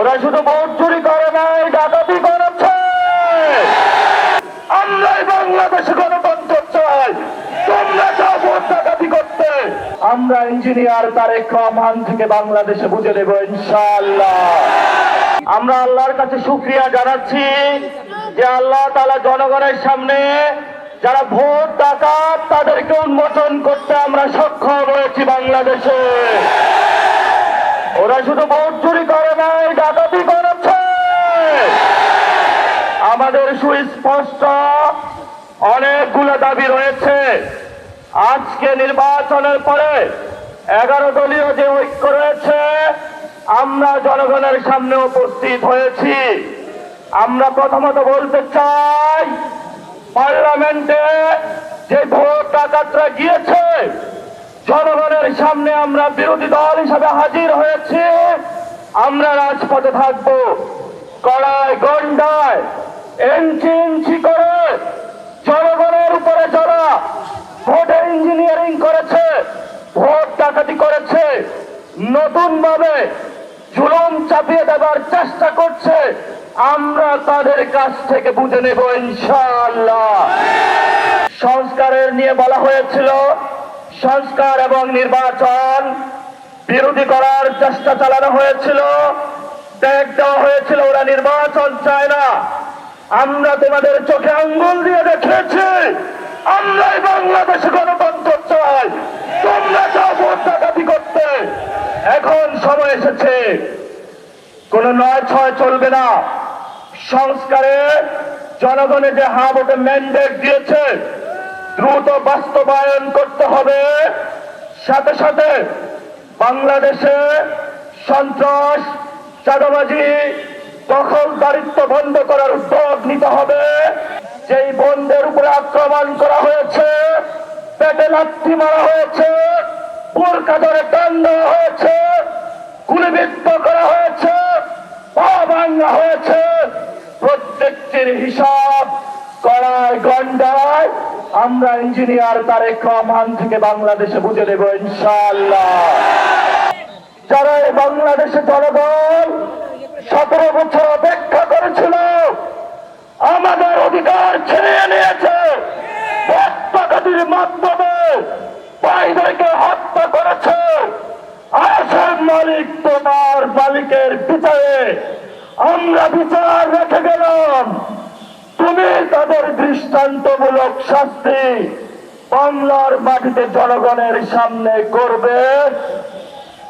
ওরা শুধু ভোট চুরি করে নাই, ডাকাতি করেছে। আমরাই বাংলাদেশে গণতন্ত্র চাই। তোমরা যাও ভোট ডাকাতি করতে। আমরা ইঞ্জিনিয়ার তারেক রহমান থেকে বাংলাদেশে বুঝে দেব ইনশাআল্লাহ। আমরা আল্লাহর কাছে শুক্রিয়া জানাচ্ছি যে আল্লাহ তালা জনগণের সামনে যারা ভোট ডাকাত, তাদেরকে উন্মোচন করতে আমরা সক্ষম হয়েছি বাংলাদেশে। ওরা শুধু ভোট চুরি করে নাই ডাকাতি করেছে আমাদের সুস্পষ্ট অনেকগুলো দাবি রয়েছে। আজকে নির্বাচনের পরে এগারো দলীয় যে ঐক্য রয়েছে, আমরা জনগণের সামনে উপস্থিত হয়েছি। আমরা প্রথমত বলতে চাই, পার্লামেন্টে যে ভোট ডাকাতরা গিয়েছে, জনগণের সামনে আমরা বিরোধী দল হিসাবে হাজির হয়েছি। আমরা রাজপথে থাকব। কড়ায় গন্ডায় ইঞ্চি ইঞ্চি করে জনগণের উপরে যারা ভোটে ইঞ্জিনিয়ারিং করেছে, ভোট ডাকাতি করেছে নতুন ভাবে জুলুম চাপিয়ে দেবার চেষ্টা করছে, আমরা তাদের কাছ থেকে বুঝে নেব ইনশাআল্লাহ। সংস্কারের নিয়ে বলা হয়েছিল, সংস্কার এবং নির্বাচন বিরোধী করার চেষ্টা চালানো হয়েছিল ত্যাগ দেওয়া হয়েছিল, ওরা নির্বাচন চায় না। আমরা তোমাদের চোখে আঙ্গুল দিয়ে দেখিয়েছি আমরাই বাংলাদেশে গণতন্ত্র চাই। তোমরা যাও ভোট ডাকাতি করতে। এখন সময় এসেছে। কোন নয় ছয় চলবে না। সংস্কারে জনগণে যে হা ভোটে ম্যান্ডেট দিয়েছে, দ্রুত বাস্তবায়ন করতে হবে। সাথে সাথে বাংলাদেশে সন্ত্রাস, চাঁদাবাজি দখলদারিত্ব বন্ধ করার উদ্যোগ নিতে হবে? যেই বন্ধের উপরে আক্রমণ করা হয়েছে, পেটে লাথি মারা হয়েছে বোরকা ধরে টান দেওয়া হয়েছে, গুলিবিদ্ধ করা হয়েছে ভাঙা হয়েছে। প্রত্যেকটির হিসাব করায় গন্ডায়। আমরা ইঞ্জিনিয়ার তারেক রহমান থেকে বাংলাদেশে বুঝে দেব ইনশাআল্লাহ। যারা বাংলাদেশে জনগণ সতেরো বছর অপেক্ষা করেছিল। আমাদের অধিকার ছিনিয়ে নিয়েছে। মাধ্যমে হত্যা করেছে। মালিক তোমার মালিকের বিচারে। আমরা বিচার রেখে গেলাম। তুমি তাদের দৃষ্টান্তমূলক শাস্তি বাংলার মাটিতে জনগণের সামনে করবে।